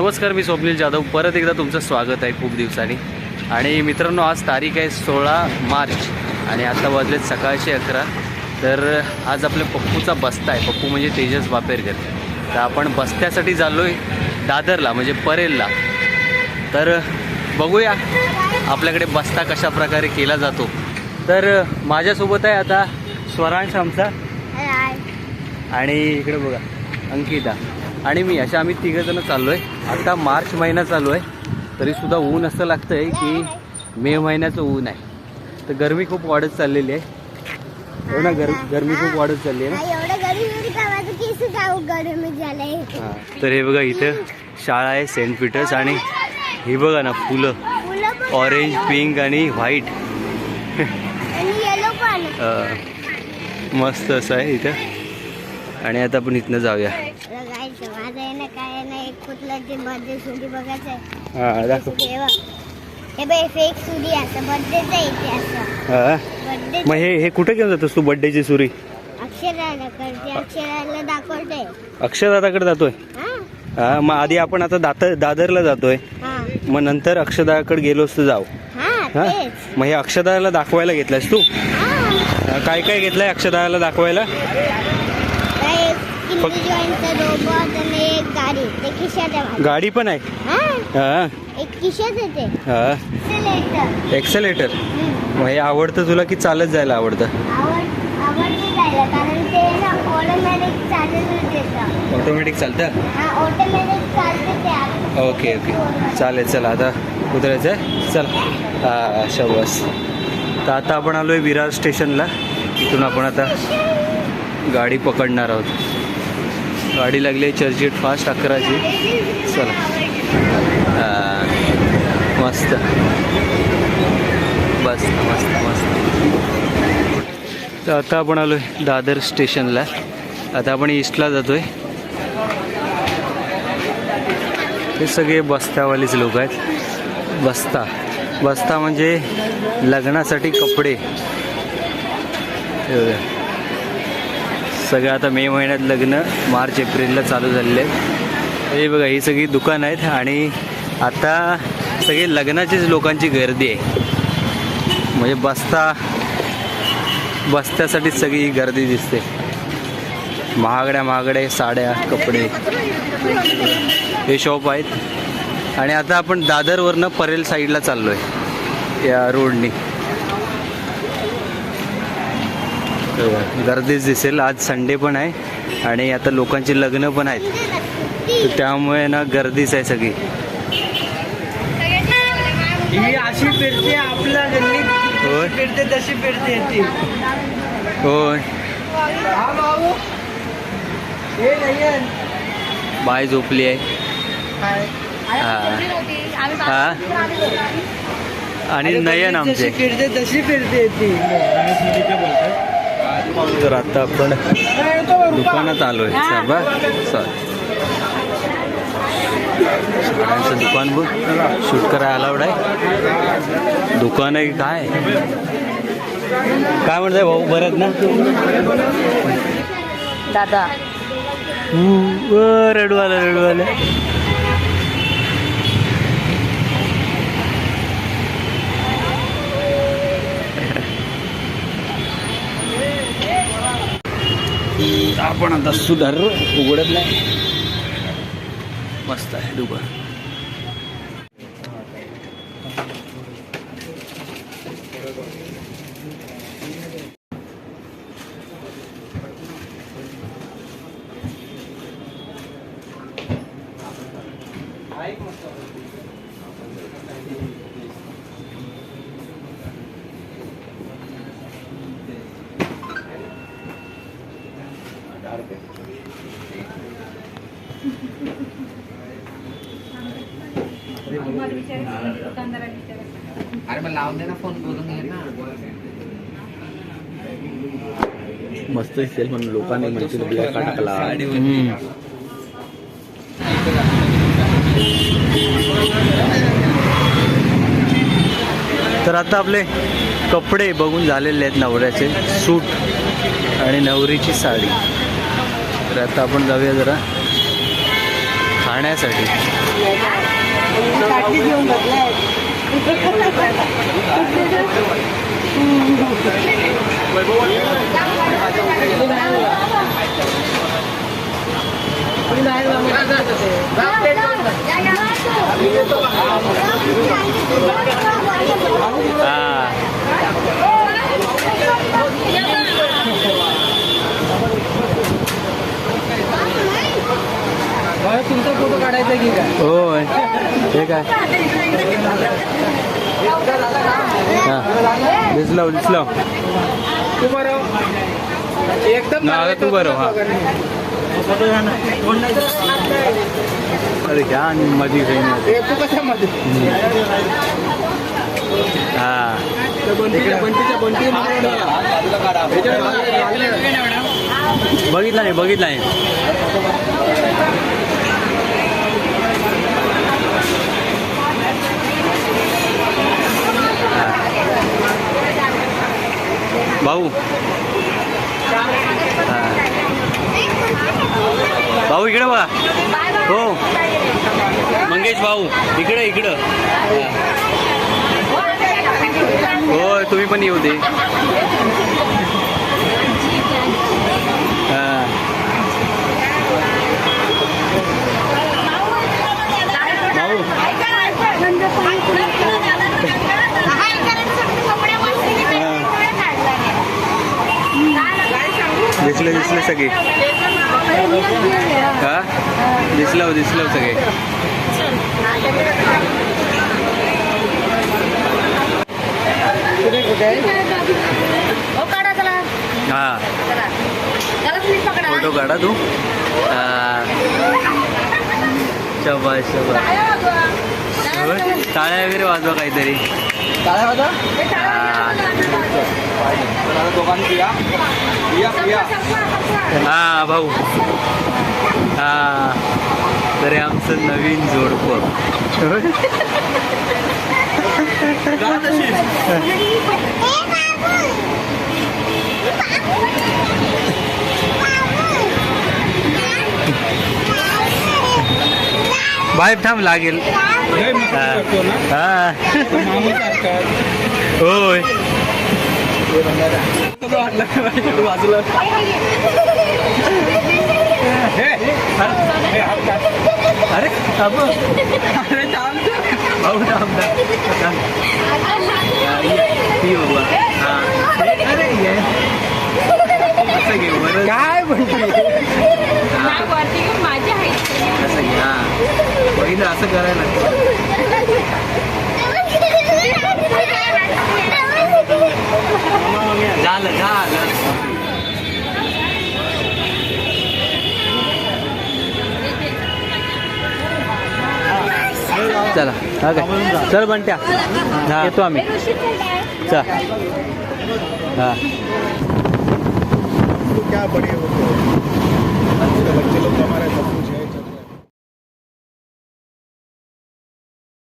नमस्कार मी स्वप्नील जाधव. परत एकदा तुमचं स्वागत आहे खूप दिवसांनी. आणि मित्रांनो आज तारीख आहे सोळा मार्च आणि आता वाजलेत सकाळचे अकरा. तर आज आपल्या पप्पूचा बस्ता आहे. पप्पू म्हणजे तेजस बापेरकर. तर आपण बस्त्यासाठी चाललो आहे दादरला म्हणजे परेलला. तर बघूया आपल्याकडे बस्ता कशा प्रकारे केला जातो. तर माझ्यासोबत आहे आता स्वरांश आमचा. आणि इकडे बघा अंकिता. आणि मी अशा आम्ही तिघंजणं चाललो आहे आता मार्च महिना चालू आहे. तरीसुद्धा ऊन असं लागतं आहे की मे महिन्याचं ऊन आहे. तर गरमी खूप वाढत चाललेली आहे. हो ना गर गरमी खूप वाढत चालली आहे हां तर हे बघा इथं शाळा आहे सेंट पीटर्स आणि हे बघा ना फुलं. ऑरेंज पिंक आणि व्हाईट मस्त असं आहे इथं. आणि आता आपण इथनं जाऊया. बघायचं माझं आहे ना काय आहे ना एक कुठलं ते बर्थडे सुडी बघायचं आहे हां दाखव. हे हे बघ फेक सुडी असं बर्थडेचं येते असं. हां बर्थडे मग हे हे कुठे घेऊन जातोस तू बड्डेची सुरी? अक्षराला करते अक्षराला दाखवते अक्षरदादाकडे जातोय? हा. हा मग आधी आपण आता दात दादरला जातोय. हा. मग नंतर अक्षदाकडे गेलोस तर जाऊ. हा हा? तेच. मग हे अक्षदाला दाखवायला घेतलायस तू? हा, काय काय घेतलंय अक्षदाला दाखवायला काय किंडी जॉईंटचं रोबोट आणि एक गाडी. गाडी पण आहे? एक हा. एक्सेलेटर मग हे आवडतं तुला की चालत जायला आवडतं? ऑटोमॅटिक चालत? हा. ओके ओके चालेल चला आता उतरायचं आहे? चला. हा शबास. तर आता आपण आलो आहे विरार स्टेशनला. इथून आपण आता गाडी पकडणार आहोत. गाडी लागली आहे चर्चगेट फास्ट अकराची. चला. मस्त. बस मस्त मस्त. तर आता आपण आलो आहे दादर स्टेशनला. आता आपण ईस्टला जातो आहे हे सगळे बस्तावालेच लोक आहेत. बस्ता. बस्ता म्हणजे लग्नासाठी कपडे. हे सगळं आता मे महिन्यात लग्न मार्च एप्रिलला चालू झालेले आहेत. हे बघा ही सगळी दुकान आहेत आणि आता सगळे लग्नाचीच लोकांची गर्दी आहे. म्हणजे बस्ता बस्त्यासाठीच सगळी गर्दी दिसते. महागड्या महागड्या साड्या कपडे. हे शॉप आहेत. आणि आता आपण दादरवरनं परेल साईडला चाललो आहे या रोडनी तर गर्दीच दिसेल. आज संडे पण आहे आणि आता लोकांची लग्न पण आहेत. तर त्यामुळे ना गर्दीच आहे सगळी. ही अशी फिरते आपल्या गल्लीत. होय. फिरते तशी फिरते ती. होय. हा हे बाय झोपली आहे. हा. आणि नयन आमचे. फिरते तशी फिरते ती. तर आता आपण दुकानात आलो आहे. साबा साड्यांचं दुकान बघ. शूट करायला अलाउड आहे. दुकान आहे काय? काय म्हणताय भाऊ? बरं ना? दादा. उ, रडू आपण आता सुधार उघडत नाही. मस्त आहे दुकान अरे मग लावून दे ना फोन बोलून घे ना. मस्त दिसेल म्हणून लोकांनी म्हणतील ब्लॅक टाकला. तर आता आपले कपडे बघून झालेले आहेत नवऱ्याचे सूट आणि नवरीची साडी. तर आता आपण जाऊया जरा खाण्यासाठी. हा तुमचा फोटो काढायचा की काय? होय हे काय? हा. दिसलो दिसलो. तू बरं एकदम आता तू बरं, हा. अरे घ्या आणि मधी काही तू हा. बंटीच्या बंटी बघितला नाही बघितला नाही. भाऊ. भाऊ इकडे बघा. हो. मंगेश भाऊ इकडे इकडं. हो. तुम्ही पण येऊ दे हा. भाऊ दिसले दिसले सगळे? हा? दिसलं दिसलं सगळे. हा फोटो काढा तू. हा. शबाश शबाश टाळ्या वगैरे वाजवा काहीतरी. काय होता हा. भाऊ. हा. तर आमचं नवीन जोडपं. बाय थांब लागेल. हा. होय. बाजूला अरे अरे थांब भाऊ थांब अरे ये. काय म्हणते असं घे पहिलं असं करायला झालं झालं. चला हा काय चल बंट्या. हा. येतो आम्ही. चल. हां.